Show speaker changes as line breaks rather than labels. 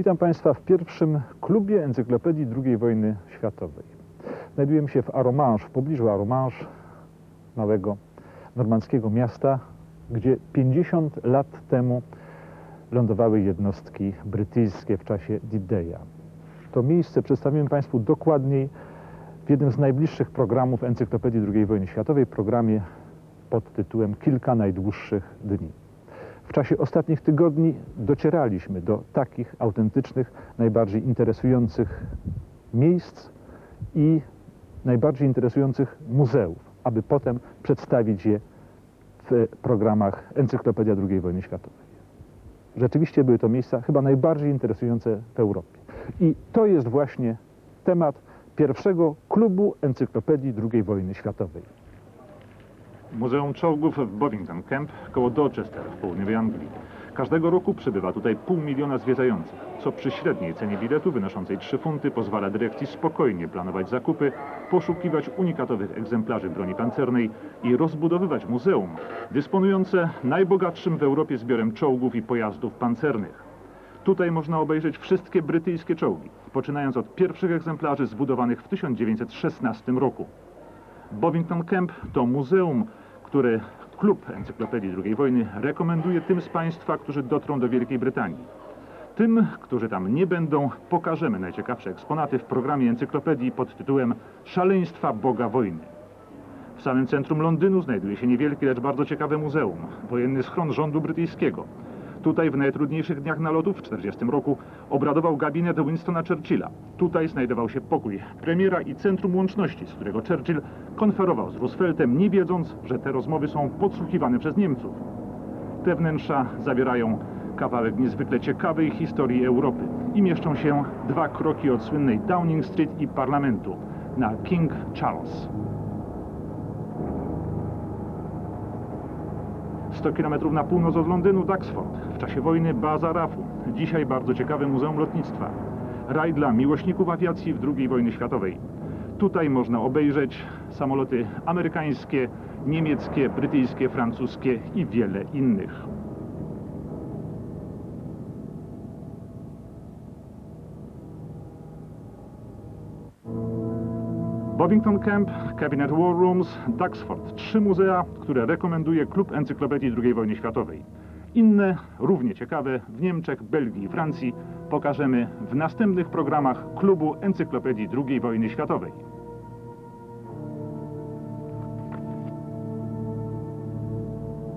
Witam Państwa w pierwszym klubie Encyklopedii II wojny światowej. Znajdujemy się w Aromange, w pobliżu Aromange, małego normandzkiego miasta, gdzie 50 lat temu lądowały jednostki brytyjskie w czasie D-Day'a. To miejsce przedstawimy Państwu dokładniej w jednym z najbliższych programów Encyklopedii II wojny światowej, programie pod tytułem Kilka najdłuższych dni. W czasie ostatnich tygodni docieraliśmy do takich autentycznych, najbardziej interesujących miejsc i najbardziej interesujących muzeów, aby potem przedstawić je w programach Encyklopedia II wojny światowej. Rzeczywiście były to miejsca chyba najbardziej interesujące w Europie. I to jest właśnie temat pierwszego klubu Encyklopedii II wojny światowej.
Muzeum Czołgów w Bovington Camp koło Dorchester w południowej Anglii. Każdego roku przybywa tutaj pół miliona zwiedzających, co przy średniej cenie biletu wynoszącej 3 funty pozwala dyrekcji spokojnie planować zakupy, poszukiwać unikatowych egzemplarzy broni pancernej i rozbudowywać muzeum dysponujące najbogatszym w Europie zbiorem czołgów i pojazdów pancernych. Tutaj można obejrzeć wszystkie brytyjskie czołgi, poczynając od pierwszych egzemplarzy zbudowanych w 1916 roku. Bovington Camp to muzeum, które klub Encyklopedii II wojny rekomenduje tym z Państwa, którzy dotrą do Wielkiej Brytanii. Tym, którzy tam nie będą, pokażemy najciekawsze eksponaty w programie encyklopedii pod tytułem Szaleństwa Boga Wojny. W samym centrum Londynu znajduje się niewielkie, lecz bardzo ciekawe muzeum, wojenny schron rządu brytyjskiego. Tutaj w najtrudniejszych dniach nalotu w 1940 roku obradował gabinet Winstona Churchilla. Tutaj znajdował się pokój premiera i centrum łączności, z którego Churchill konferował z Rooseveltem, nie wiedząc, że te rozmowy są podsłuchiwane przez Niemców. Te wnętrza zawierają kawałek niezwykle ciekawej historii Europy i mieszczą się dwa kroki od słynnej Downing Street i parlamentu na King Charles. 100 km na północ od Londynu Duxford, w czasie wojny baza RAF-u, dzisiaj bardzo ciekawe Muzeum Lotnictwa. Raj dla miłośników awiacji w II wojny światowej. Tutaj można obejrzeć samoloty amerykańskie, niemieckie, brytyjskie, francuskie i wiele innych. Bovington Camp, Cabinet War Rooms, Duxford. Trzy muzea, które rekomenduje Klub Encyklopedii II wojny światowej. Inne, równie ciekawe, w Niemczech, Belgii i Francji pokażemy w następnych programach Klubu Encyklopedii II wojny światowej.